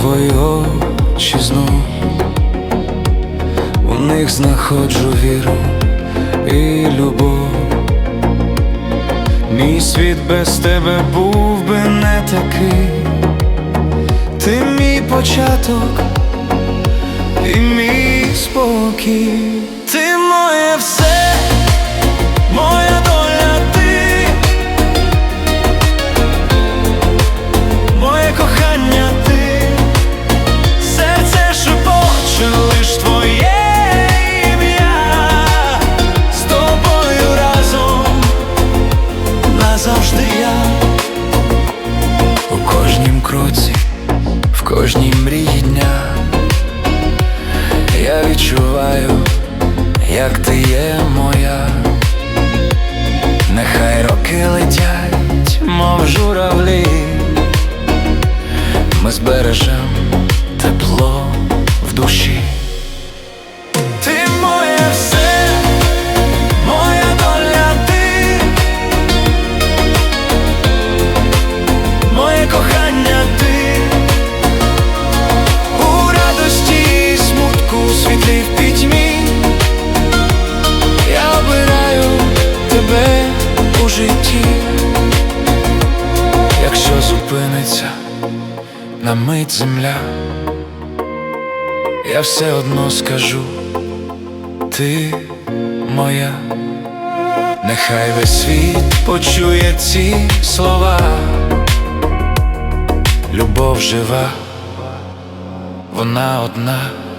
твої очі знов, у них знаходжу віру і любов. Мій світ без тебе був би не такий, ти мій початок і мій спокій. Відчуваю, як ти є моя, нехай роки летять, мов журавлі, ми збережем тепло в душі. Зупиниться на мить земля, я все одно скажу, ти моя, нехай весь світ почує ці слова, любов жива вона одна.